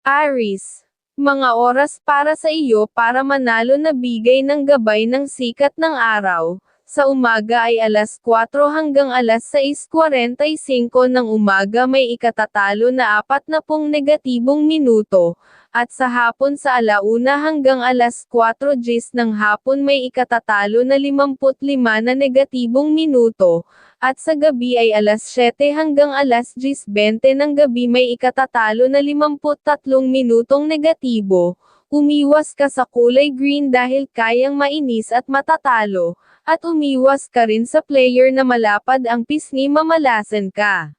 Aris, mga oras para sa iyo para manalo na bigay ng gabay ng sikat ng araw. Sa umaga ay alas 4 hanggang alas 6.45 ng umaga may ikatatalo na 40 negatibong minuto, at sa hapon sa alauna hanggang alas 4 gis ng hapon may ikatatalo na 55 na negatibong minuto, at sa gabi ay alas 7 hanggang alas 10.20 ng gabi may ikatatalo na 53 minutong negatibo. Umiwas ka sa kulay green dahil kayang mainis at matatalo, at umiwas ka rin sa player na malapad ang pisngi mamalasan ka.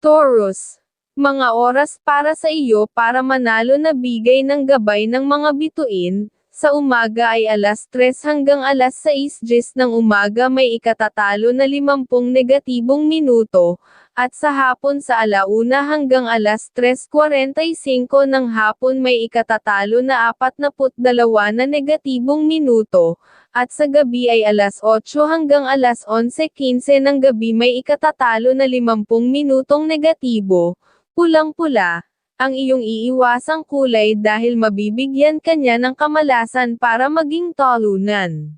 Taurus, mga oras para sa iyo para manalo na bigay ng gabay ng mga bituin, sa umaga ay alas 3 hanggang alas 6 gis ng umaga may ikatatalo na 50 negatibong minuto, at sa hapon sa alauna hanggang alas 3.45 ng hapon may ikatatalo na 42 na negatibong minuto, at sa gabi ay alas 8 hanggang alas 11.15 ng gabi may ikatatalo na 50 minutong negatibo, pulang-pula, ang iyong iiwasang kulay dahil mabibigyan kanya ng kamalasan para maging talunan.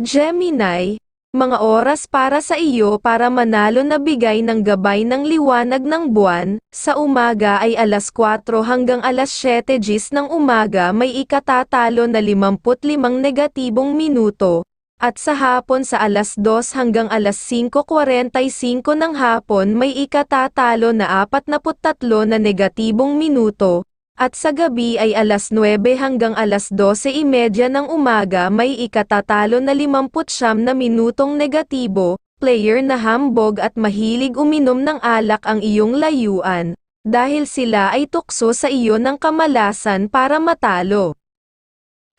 Gemini, mga oras para sa iyo para manalo na bigay ng gabay ng liwanag ng buwan, sa umaga ay alas 4 hanggang alas 7 gis ng umaga may ikatatalo na 55 negatibong minuto, at sa hapon sa alas 2 hanggang alas 5.45 ng hapon may ikatatalo na 43 na negatibong minuto, at sa gabi ay alas 9 hanggang alas 12.30 ng umaga may ikatatalo na 59 na minutong negatibo, player na hambog at mahilig uminom ng alak ang iyong layuan, dahil sila ay tukso sa iyo ng kamalasan para matalo.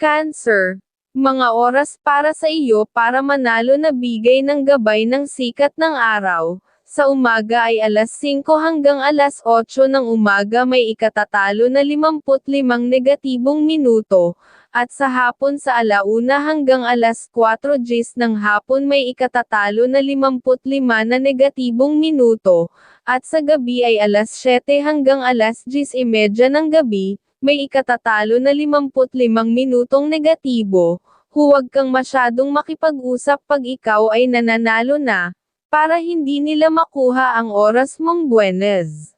Cancer mga oras para sa iyo para manalo na bigay ng gabay ng sikat ng araw. Sa umaga ay alas 5 hanggang alas 8 ng umaga may ikatatalo na 55 negatibong minuto, at sa hapon sa alauna hanggang alas 4 gis ng hapon may ikatatalo na 55 na negatibong minuto, at sa gabi ay alas 7 hanggang alas 10.30 ng gabi, may ikatatalo na 55 minutong negatibo, huwag kang masyadong makipag-usap pag ikaw ay nananalo na, para hindi nila makuha ang oras mong buenes.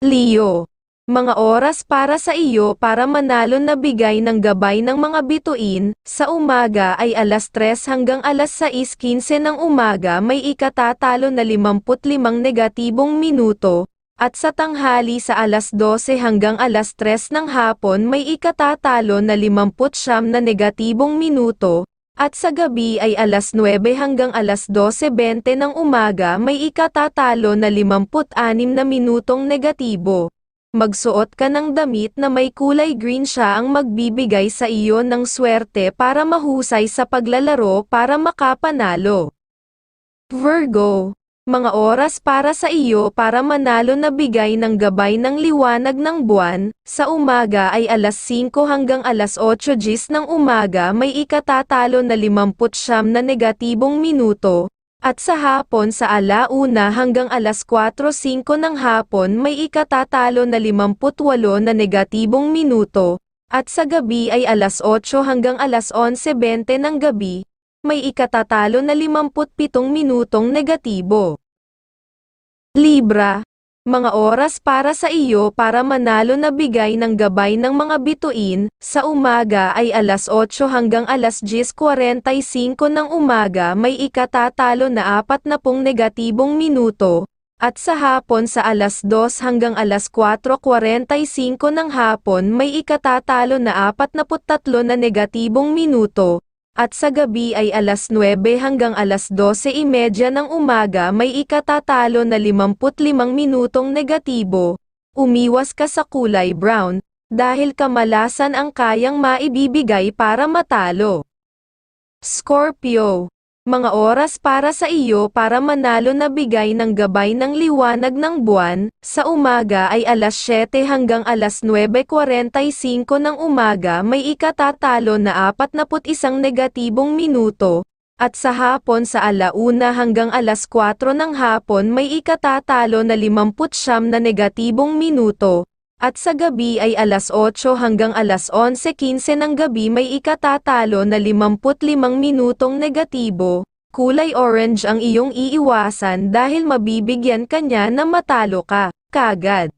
Leo, mga oras para sa iyo para manalo na bigay ng gabay ng mga bituin, sa umaga ay alas 3 hanggang alas 6.15 ng umaga may ikatatalo na 55 negatibong minuto, at sa tanghali sa alas 12 hanggang alas 3 ng hapon may ikatatalo na 59 na negatibong minuto, at sa gabi ay alas 9 hanggang alas 12.20 ng umaga may ikatatalo na 56 na minutong negatibo. Magsuot ka ng damit na may kulay green siya ang magbibigay sa iyo ng swerte para mahusay sa paglalaro para makapanalo. Virgo mga oras para sa iyo para manalo na bigay ng gabay ng liwanag ng buwan, sa umaga ay alas 5 hanggang alas 8 gis ng umaga may ikatatalo na 59 na negatibong minuto, at sa hapon sa alauna hanggang alas 4.05 ng hapon may ikatatalo na 58 na negatibong minuto, at sa gabi ay alas 8 hanggang alas 11.20 ng gabi, may ikatatalo na 57 minutong negatibo. Libra, mga oras para sa iyo para manalo na bigay ng gabay ng mga bituin, sa umaga ay alas 8 hanggang alas 10.45 ng umaga may ikatatalo na 40 negatibong minuto, at sa hapon sa alas 2 hanggang alas 4.45 ng hapon may ikatatalo na 43 na negatibong minuto, at sa gabi ay alas 9 hanggang alas 12.30 ng umaga may ikatatalo na 55 minutong negatibo. Umiwas ka sa kulay brown, dahil kamalasan ang kayang maibibigay para matalo. Scorpio mga oras para sa iyo para manalo na bigay ng gabay ng liwanag ng buwan, sa umaga ay alas 7 hanggang alas 9.45 ng umaga may ikatatalo na 41 negatibong minuto, at sa hapon sa alauna hanggang alas 4 ng hapon may ikatatalo na 59 na negatibong minuto, At sa gabi ay alas 8 hanggang alas 11.15 ng gabi may ikatatalo na 55 minutong negatibo. Kulay orange ang iyong iiwasan dahil mabibigyan kanya na matalo ka, kagad.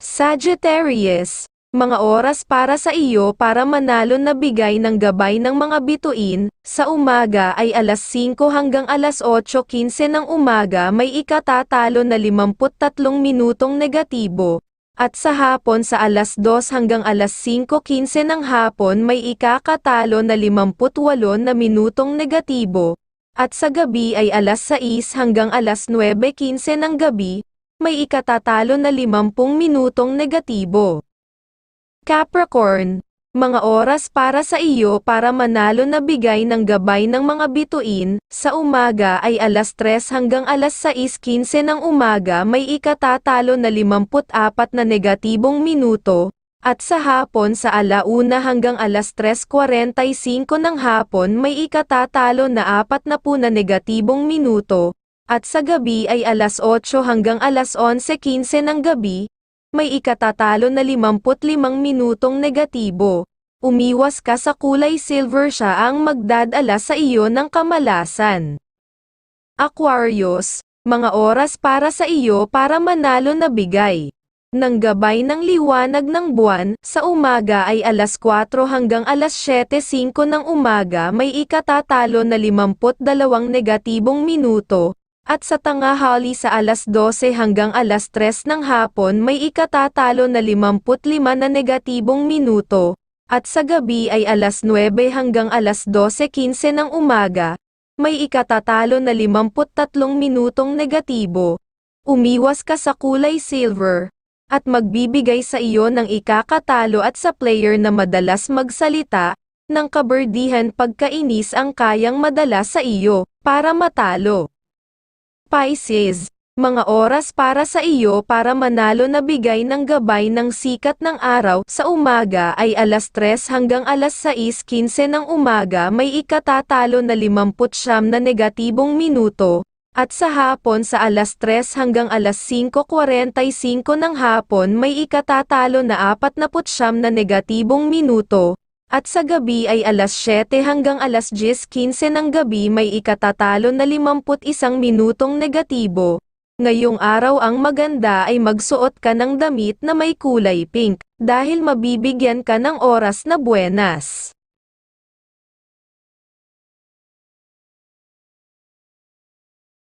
Sagittarius, mga oras para sa iyo para manalo na bigay ng gabay ng mga bituin, sa umaga ay alas 5 hanggang alas 8.15 ng umaga may ikatatalo na 53 minutong negatibo, at sa hapon sa alas 2 hanggang alas 5.15 ng hapon may ikakatalo na 58 na minutong negatibo, at sa gabi ay alas 6 hanggang alas 9.15 ng gabi, may ikatatalo na 50 minutong negatibo. Capricorn, mga oras para sa iyo para manalo na bigay ng gabay ng mga bituin, sa umaga ay alas 3 hanggang alas 6.15 ng umaga may ikatatalo na 54 na negatibong minuto, at sa hapon sa alauna hanggang alas 3.45 ng hapon may ikatatalo na 40 na negatibong minuto, at sa gabi ay alas 8 hanggang alas 11.15 ng gabi, may ikatatalo na 55 minutong negatibo. Umiwas ka sa kulay silver siya ang magdadala sa iyo ng kamalasan. Aquarius, mga oras para sa iyo para manalo na bigay. Nang gabay ng liwanag ng buwan, sa umaga ay alas 4 hanggang alas 7.05 ng umaga may ikatatalo na 52 negatibong minuto, at sa tangahali sa alas 12 hanggang alas 3 ng hapon may ikatatalo na 55 na negatibong minuto, at sa gabi ay alas 9 hanggang alas 12.15 ng umaga, may ikatatalo na 53 minutong negatibo. Umiwas ka sa kulay silver, at magbibigay sa iyo ng ikakatalo at sa player na madalas magsalita, ng kaberdihan pagkainis ang kayang madala sa iyo, para matalo. Pisces, mga oras para sa iyo para manalo na bigay ng gabay ng sikat ng araw. Sa umaga ay alas 3 hanggang alas 6.15 ng umaga may ikatatalo na 59 na negatibong minuto, at sa hapon sa alas 3 hanggang alas 5.45 ng hapon may ikatatalo na 49 na negatibong minuto, at sa gabi ay alas 7 hanggang alas 10.15 ng gabi may ikatatalo na 51 minutong negatibo. Ngayong araw ang maganda ay magsuot ka ng damit na may kulay pink, dahil mabibigyan ka ng oras na buenas.